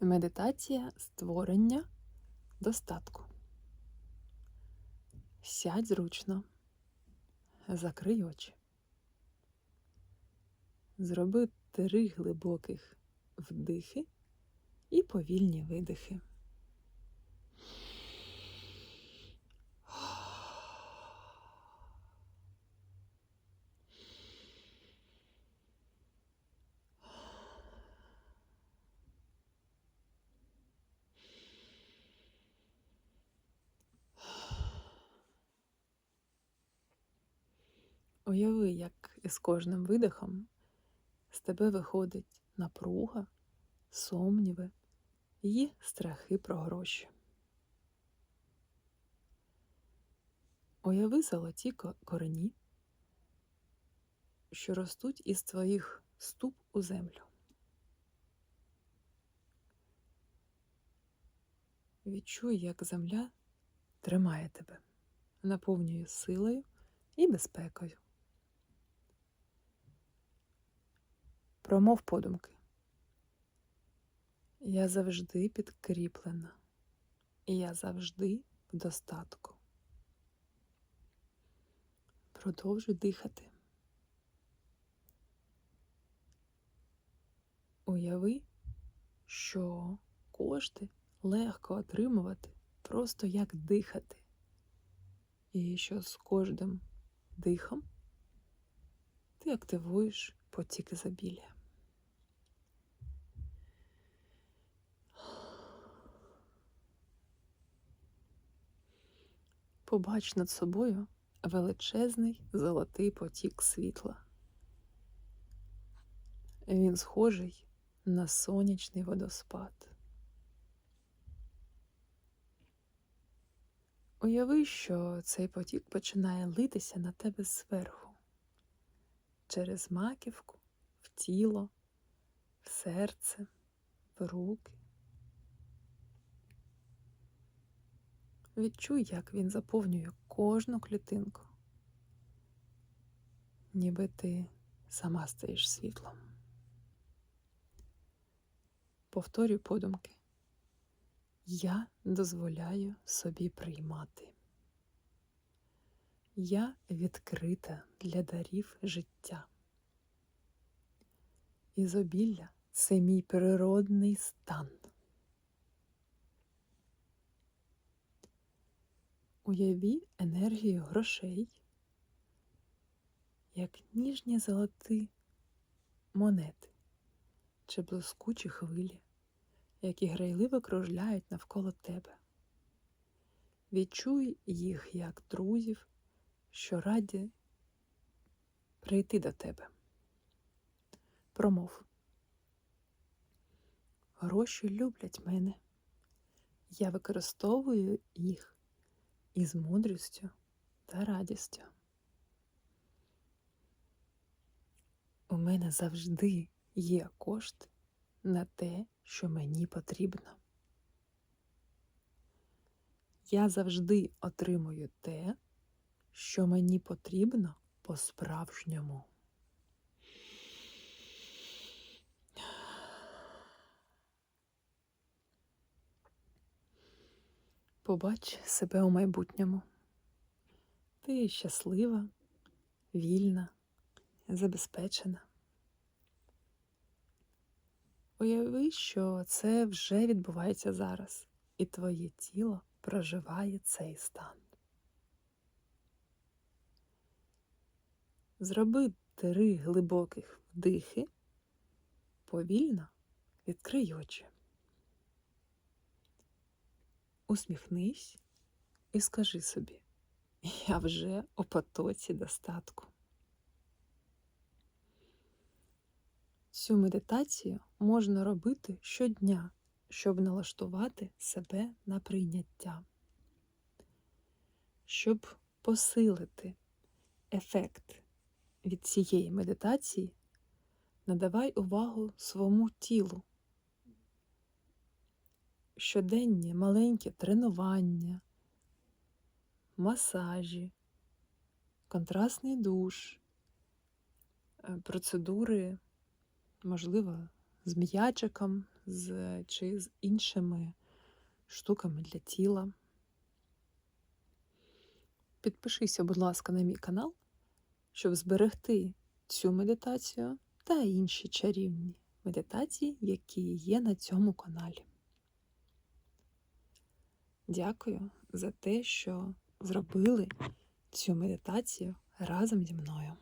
Медитація створення достатку. Сядь зручно, закрий очі. Зроби три глибоких вдихи і повільні видихи. Уяви, як із кожним видихом з тебе виходить напруга, сумніви і страхи про гроші. Уяви золоті корені, що ростуть із твоїх ступ у землю. Відчуй, як земля тримає тебе, наповнює силою і безпекою. Промов подумки. Я завжди підкріплена, і я завжди в достатку. Продовжуй дихати. Уяви, що кошти легко отримувати, просто як дихати. І що з кожним дихом ти активуєш потік ізобілля. Побач над собою величезний золотий потік світла. Він схожий на сонячний водоспад. Уяви, що цей потік починає литися на тебе зверху, через маківку, в тіло, в серце, в руки. Відчуй, як він заповнює кожну клітинку, ніби ти сама стаєш світлом. Повторюй подумки. Я дозволяю собі приймати. Я відкрита для дарів життя. Ізобілля це мій природний стан. Уяві енергію грошей, як ніжні золоті монети чи блискучі хвилі, які грайливо кружляють навколо тебе. Відчуй їх як друзів, що раді прийти до тебе. Промов. Гроші люблять мене. Я використовую їх із мудрістю та радістю. У мене завжди є кошт на те, що мені потрібно. Я завжди отримую те, що мені потрібно по-справжньому. Побач себе у майбутньому. Ти щаслива, вільна, забезпечена. Уяви, що це вже відбувається зараз, і твоє тіло проживає цей стан. Зроби три глибоких вдихи, повільно відкрий очі. Усміхнись і скажи собі, я вже у потоці достатку. Цю медитацію можна робити щодня, щоб налаштувати себе на прийняття, щоб посилити ефект від цієї медитації, надавай увагу своєму тілу. Щоденні маленькі тренування, масажі, контрастний душ, е, процедури, можливо, з м'ячиком, з, чи з іншими штуками для тіла. Підпишися, будь ласка, на мій канал, щоб зберегти цю медитацію та інші чарівні медитації, які є на цьому каналі. Дякую за те, що зробили цю медитацію разом зі мною.